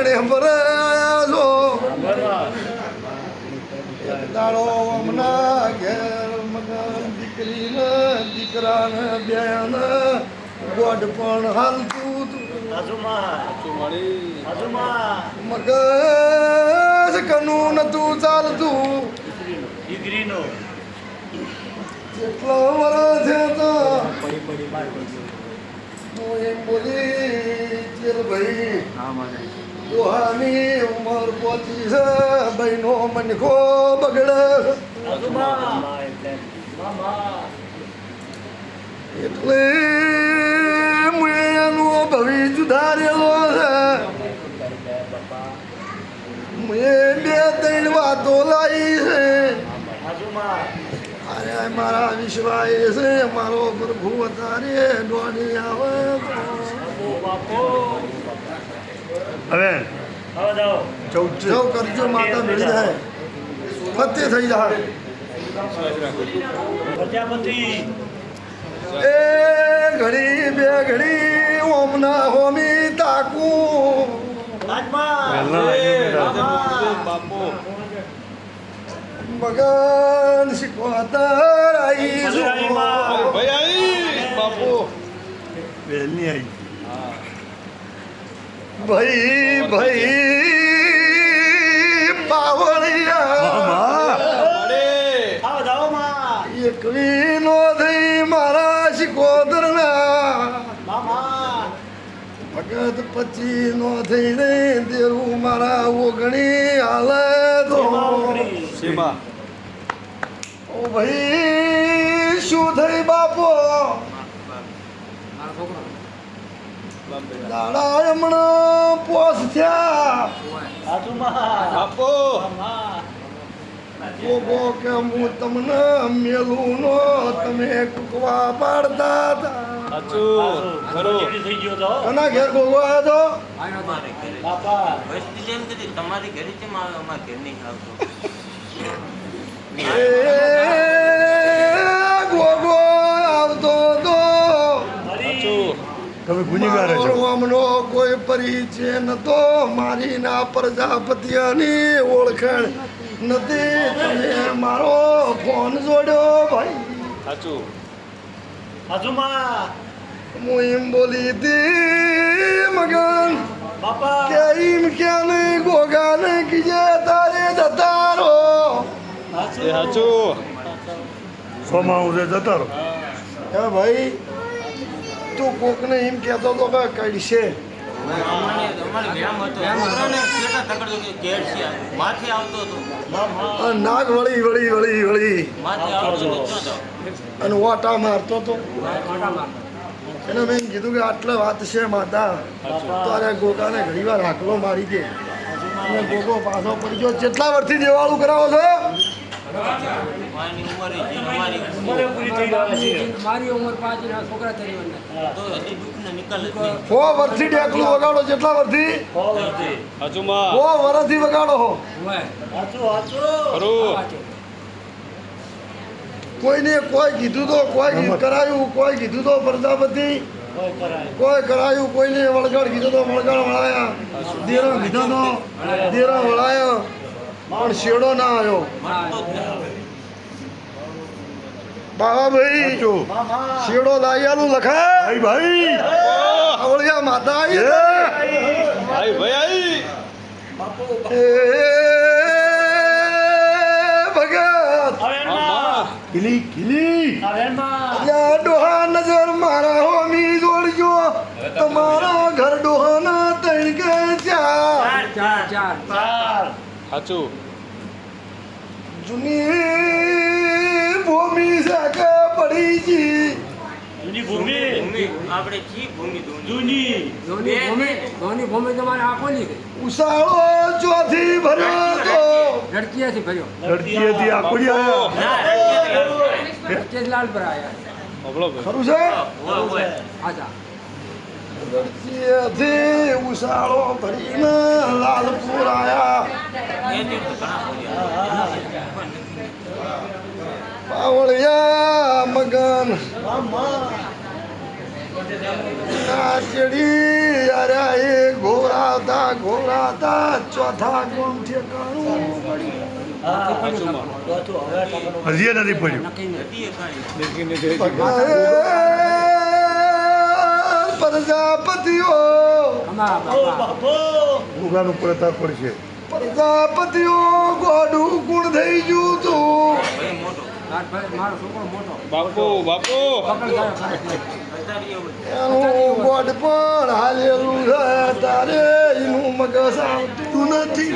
ભરાયા છો એક દાડો હમણાં ઘેર મગન દીકરીને દીકરાને બેન ગોડ પણ હાલતું હતું. મગજ કનું નતું ચાલતું. દીકરીનો કેટલો વરસ હતા હું એમ બોલી ચેર ભાઈ દોહાની ઉંમર પહોંચી છે બહેનો મનખો બગડે. એટલે મેં એનો ભવિ છે. મેં બે ત્રણ વાતો લાવી છે. અરે મારા વિશ્વાય છે, મારો પ્રભુ અતારે દોડી આવે તો. હવે ચૌદ કરજો માતા મળી જાય. ફતે થઈ જાય પ્રજાપતિ. એ ઘડી બે ઘડી ઓમના હોમી તાકું. મગન શીખવાતર આઈ છું વહેલી આવી ભાઈ ભાઈ, પાવળિયા. એકવી નો થઈ મારા શિકોદરના ભગત પછી નો થઈ તેરું મારા ઓગણી હાલે તો ઓ ભાઈ, શું થઈ બાપો? દાડા હમણાં પોસ થયા. ગોગો કે હું તમને મેલું નો તમે કુકવા પાડતા હતા. કના ઘેર ગોગો આવ્યો બાપા તમારી ઘરે કેમ આવે? અમારા ઘર નહીં આવતો. તમે ગુનેગાર છો. હમણો કોઈ પરિચય નતો. મારી ના પ્રજાપતિની ઓળખાણ નથી. તમે મારો ફોન જોડ્યો ભાઈ. હાજુમાં હું એમ બોલી હતી મગન બાપા. કે એમ ક્યાં નહીં ગોગા નહીં કીજે તારે જતા રહો. સોમાં હું જતા રહો. હે ભાઈ તું કોકને એમ કહેતો તો કે કઈશે અમારે અમારે ગામ હતો છોકરાને કેટલા તકડતો કે ઘેર છે. માથે આવતો હતો આ નાક વળી વળી વળી વળી. હતો અને ઓટા મારતો તો. એને મેં કીધું કે આટલે વાત છે માતા. તારે ગોગાને ઘણી વાર હાકલો મારી દે. અને ગોગો પાછો પડી ગયો. કેટલા વર્ષથી દેવાળું કરાવો છો મારી ઉંમર ઉંમરે. પૂરી થઈ રહ્યા છે. મારી ઉંમર પાંચ ના છોકરા તરી વરના તો હજી દુઃખને નિકાલ હો વર્ષથી ડેકલું વગાડો જેટલા વર્ષથી. હો વર્ષથી વગાડો હો. હાચું, હાચું. કોઈને કોઈ કીધું તો કોઈ ગીત કરાયું કોઈ કીધું તો પ્રજાપતિ? બધી કોઈ કરાયું કોઈને વળગાડ કીધું તો વળગાડ વળાયા. દેરો કીધો તો દેરો વળાયો. પણ શેડો ના આવ્યો બાબા ભાઈ શેડો લાયાલું લખા. ભાઈ ભાઈ. અવળિયા માતા આવી ભાઈ ભાઈ આવી ભગત. કિલી કિલી યા ડોહા નજર મારા હોમી જોડજો. તમારા ઘર ડોહાના તણકે ચાર ચાર. ચાર. ચાર જૂની ભૂમિ સાકે પડી જી. જૂની ભૂમિ? આપણે કી ભૂમિ જૂની. જૂની ધોની ભૂમિ ધોની ભૂમિ તમારે આંખોની ગઈ? ઉસાળો ચોથી ભર્યો તો લડકીયાથી ભર્યો? લડકીયાથી આખુડી આયો ના લડકીયાથી લાલ પર આયા. ખરું છે? હા હોય રડકીએથી ઉસાળો ભરીને લાલપુર બોલ્યા પાવળિયા મગન આ ચડી અરે એ ઘોરાતા ઘોરાતા ચોથા ઠેકાણું હજી નથી પડ્યું. પ્રજાપતિઓ. ભૂગાનું પ્રતાપ પડશે. પ્રજાપતિઓ ગોડું ગુણ થઈ ગયું તું. બાપુ એનું ગોડ પણ હાલેલું છે તારે એનું મગજ આવતું નથી.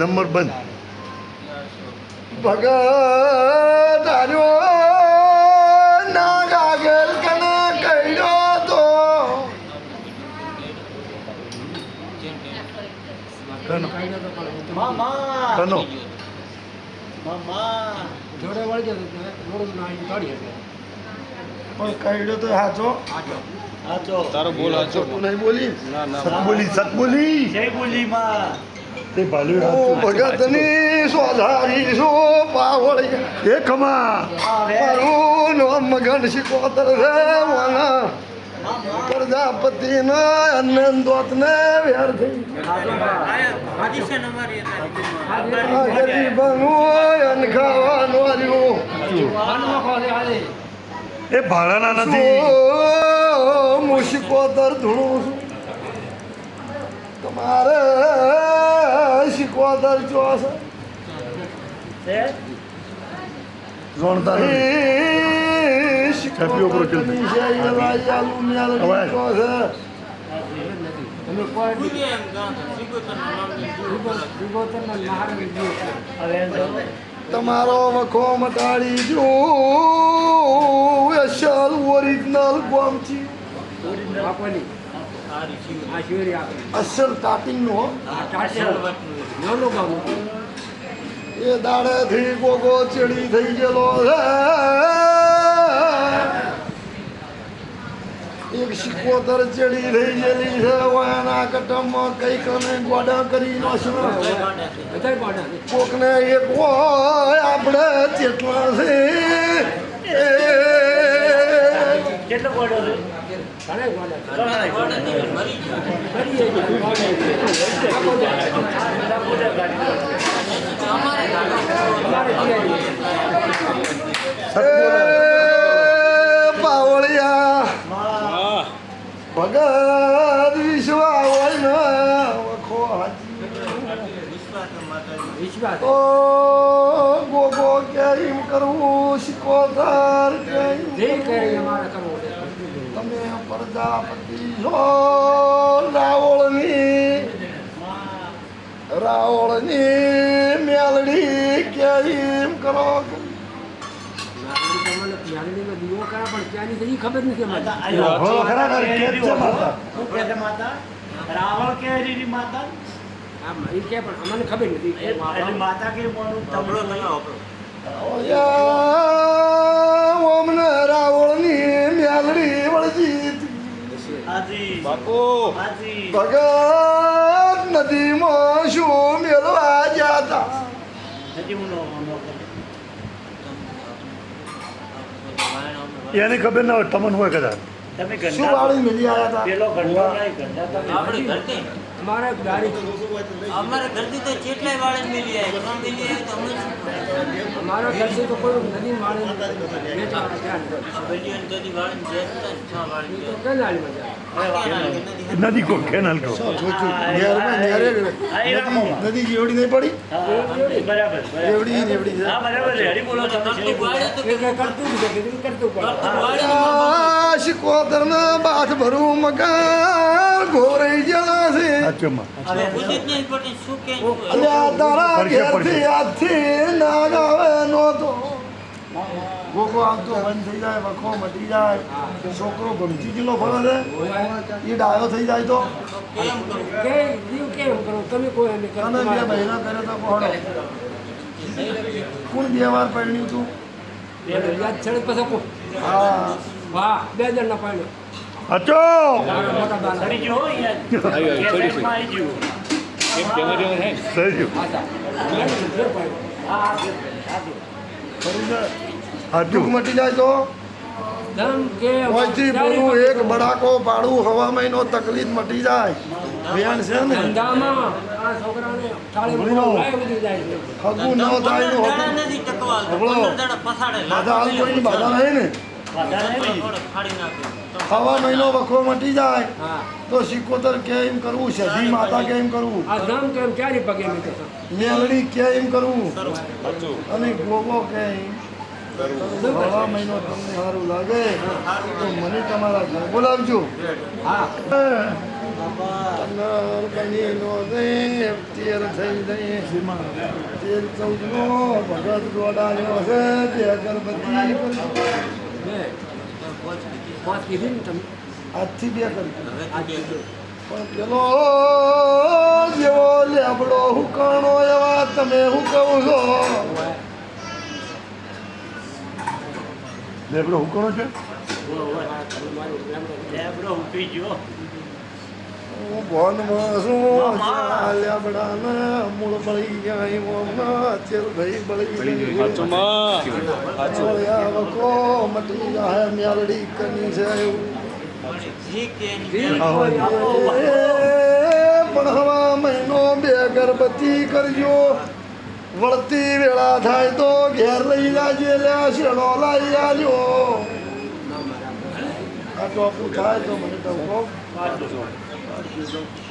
નંબર બંધ. ભગત ના ગાગર કને કઈડ્યો તો કનો તો તો કનો જોડે વળી જતો તો જોડું નાની કાઢી હતી પણ કાઢ્યો તો હાચો. હાચો. તારો બોલ હાચો. તું નહીં બોલી? ના ના. બોલી સતબોલી તે ભાલ્યું હું હાચું. ભગતની સોધારી સો પાવળી એકમાં મારું નામ મગન શીખોતર છે વાના. પ્રજાપતિના અનંદોત ને વેર થઈ. પોઝિશન અમારી હતી. આ ગરીબનું અન ખાવાનું આવ્યું આનો ખોલે હાલે એ ભાડાના નથી. હું શીખોતર ધૂણું છું. તમારે શીખોતર ચોસ. જોણતા છાપીઓ પર ગામ છે તમારો વખો મટાડી જો અસલ ઓરિજિનલ શિવરી આપે અસલ સ્ટાર્ટિંગનો નો એ દાડે થી ગોગો ચડી થઈ ગયેલો છે એક સિકોતર ચડી રહી ગયેલી છે. એના કટમમાં કઈ કને ગોડા કરી નાખ્યો. કોકને એક હોય આપણે જેટલા છે. કેટલો ગોડો છે. ઓ ગોગો કેમ કરવું? સિકોતર કેમ જે કરે અમારે કરવું તમે પ્રજાપતિ છો રાવળની રાવળની મેલડી કેમ કરો? ખબર નથી રાવણ કે માતા? આમ ઈ કે પણ અમને ખબર નથી માતા કે તબલો તમે વાપરો. ઓમને રાવળની મેલડી વળજી બાપુ હાજી. ભગત નદીમાં શું મેળવા જાતા હું એને ખબર ના હોય તમને હોય કદાચ. તમે શું વાળી મેલી આવ્યા હતા પેલો ગંડો નહીં ઘંટા તમે આપણી ઘરથી. અમારે ગાડી અમારે ઘરથી તો કેટલાય વાળે મિલી આવે ન મિલી આવે તો અમે અમારા ઘરથી તો કોઈ નદી માળે વેચવાના ધ્યાન કરે. બલિયન ગદી વાળીને જે હતા ને, છ વાળી ઈ તો જે. કેનાલમાં જાય આ ક્યાં નાની નદી. કો કેનાલ કો. નદી નદી જેવડી નહીં પડી? બરાબર એવડી એવડી હા બરાબર હરી બોલો કરતું કરતું નથી કરતું શિકોતરના બાથ ભરું મકાન ઘોરાઈ ગયેલા છે. તારા. ઘેરથી આજથી આવે નહોતો. ગોખો આવતો બંધ થઈ જાય વખો મટી જાય. છોકરો ગમતી કિલો ફરે છે. એ ડાયો થઈ જાય તો. કેમ કરવું કે જીવ કેમ કરો? તમે કોઈ એમ કરો તને બે મહિના કરે તો કોણ? કોણ બે વાર પડ્યું તું? યાદ છેડે પછી કો હા. વાહ બે જણ પાડ્યો અચો! મારા મોટા યાર આવી ગયું. જેવો હા જાય તો? ધમ કે એક બડાકો પાડું હવા મહિનો તકલીફ મટી જાય. બેન છે ને? હગું ન થાય બાધા નહીં ને? હવા મહિનો વખો મટી જાય. હા. તો સિકોતર કેમ કરવું સધી માતા કેમ કરવું? આ ધમ કેમ ચારી પગે મીઠો કેમ કરવું? અને ગોગો કેમ હવા મહિનો તમને સારું લાગે? તો મને તમારા ઘર બોલાવજો. હા. બનીનો દેવ તેર થઈ જઈએ તેર ચૌદનો ભગત ગોડાયો છે તે અગરબત્તી લેબડો હુકાણો તમે હું કહું છો લેબડો હુકાણો છે લેબડો ઉતરી ગયો છું જ્યાં લેબડાને મૂળ બળી ગયા મોમાં ચેર ભાઈ બળી ગઈ મટી જાય મેલડી કની છે પણ હવા મહિનો બે ગર્ભતી કરજો વળતી વેળા થાય તો ઘેર લઈ જાજે લ્યા શેડો લઈ આજો આ ટોપું થાય તો મને ટોપો Jesus.